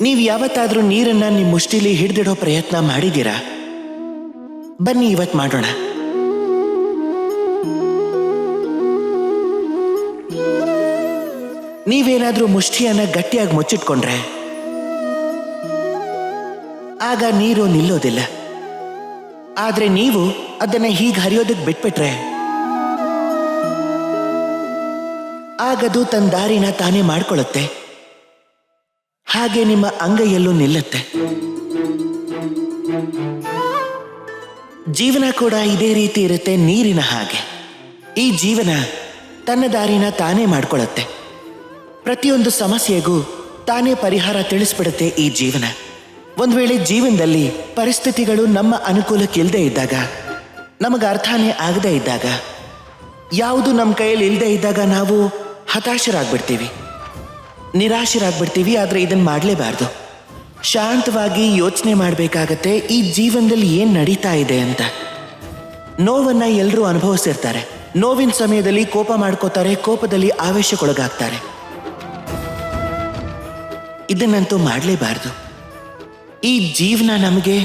ನೀವು ಯಾವತ್ತಾದ್ರೂ ನೀರನ್ನ ನಿಮ್ಮ ಮುಷ್ಟಿಲಿ ಹಿಡಿದಿಡೋ ಪ್ರಯತ್ನ ಮಾಡಿದ್ದೀರಾ? ಬನ್ನಿ ಇವತ್ ಮಾಡೋಣ. ನೀವೇನಾದ್ರೂ ಮುಷ್ಟಿಯನ್ನ ಗಟ್ಟಿಯಾಗಿ ಮುಚ್ಚಿಟ್ಕೊಂಡ್ರೆ? ಆಗ ನೀರು ನಿಲ್ಲೋದಿಲ್ಲ. ಆದ್ರೆ ನೀವು ಅದನ್ನ ಹೀಗೆ ಹರಿಯೋದಕ್ಕೆ ಬಿಟ್ಬಿಟ್ರೆ? ಆಗದು ತನ್ನ ದಾರಿನ ತಾನೇ ಮಾಡ್ಕೊಳ್ಳುತ್ತೆ ಹಾಗೆ ನಿಮ್ಮ ಅಂಗೈಯಲ್ಲೂ ನಿಲ್ಲತ್ತೆ. ಜೀವನ ಕೂಡ ಇದೇ ರೀತಿ ಇರುತ್ತೆ ನೀರಿನ ಹಾಗೆ. ಈ ಜೀವನ ತನ್ನ ದಾರಿನ ತಾನೇ ಮಾಡ್ಕೊಳ್ಳುತ್ತೆ ಪ್ರತಿಯೊಂದು ಸಮಸ್ಯೆಗೂ ತಾನೇ ಪರಿಹಾರ ತಿಳಿಸ್ಬಿಡುತ್ತೆ ಈ ಜೀವನ. ಒಂದ್ ವೇಳೆ ಜೀವನದಲ್ಲಿ ಪರಿಸ್ಥಿತಿಗಳು ನಮ್ಮ ಅನುಕೂಲಕ್ಕಿಲ್ಲದೆ ಇದ್ದಾಗ, ನಮಗೆ ಅರ್ಥನೇ ಆಗದೇ ಇದ್ದಾಗ, ಯಾವುದು ನಮ್ಮ ಕೈಯಲ್ಲಿ ಇಲ್ಲದೆ ಇದ್ದಾಗ ನಾವು ಹತಾಶರಾಗ್ಬಿಡ್ತೀವಿ. ನಿರಾಶರಾಗ್ಬಿಡ್ತೀವಿ, ಆದ್ರೆ ಇದನ್ನ ಮಾಡಲೇಬಾರ್ದು. ಶಾಂತವಾಗಿ ಯೋಚನೆ ಮಾಡಬೇಕಾಗತ್ತೆ, ಈ ಜೀವನದಲ್ಲಿ ಏನು ನಡೀತಾ ಇದೆ ಅಂತ. ನೋವನ್ನ ಎಲ್ಲರೂ ಅನುಭವಿಸಿರ್ತಾರೆ ನೋವಿನ ಸಮಯದಲ್ಲಿ ಕೋಪ ಮಾಡ್ಕೋತಾರೆ, ಕೋಪದಲ್ಲಿ ಆವೇಶಕ್ಕೊಳಗಾಗ್ತಾರೆ. ಇದನ್ನಂತೂ ಮಾಡಲೇಬಾರ್ದು. ಈ ಜೀವನ ನಮಗೆ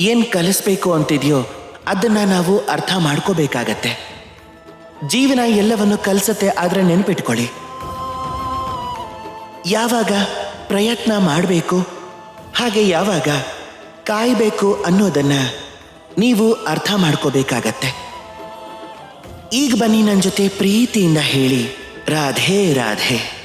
ಏನು ಕಲಿಸ್ಬೇಕು ಅಂತಿದೆಯೋ, ಅದನ್ನ ನಾವು ಅರ್ಥ ಮಾಡ್ಕೋಬೇಕಾಗತ್ತೆ. ಜೀವನ ಎಲ್ಲವನ್ನು ಕಲಿಸತ್ತೆ, ಆದ್ರೆ ನೆನ್ಪಿಟ್ಕೊಳ್ಳಿ. ಯಾವಾಗ ಪ್ರಯತ್ನ ಮಾಡಬೇಕು, ಹಾಗೆ ಯಾವಾಗ ಕಾಯಬೇಕು ಅನ್ನೋದನ್ನ ನೀವು ಅರ್ಥ ಮಾಡ್ಕೋಬೇಕಾಗತ್ತೆ. ಈಗ ಬನ್ನಿ ನನ್ನ ಜೊತೆ ಪ್ರೀತಿಯಿಂದ ಹೇಳಿ. ರಾಧೆ ರಾಧೆ.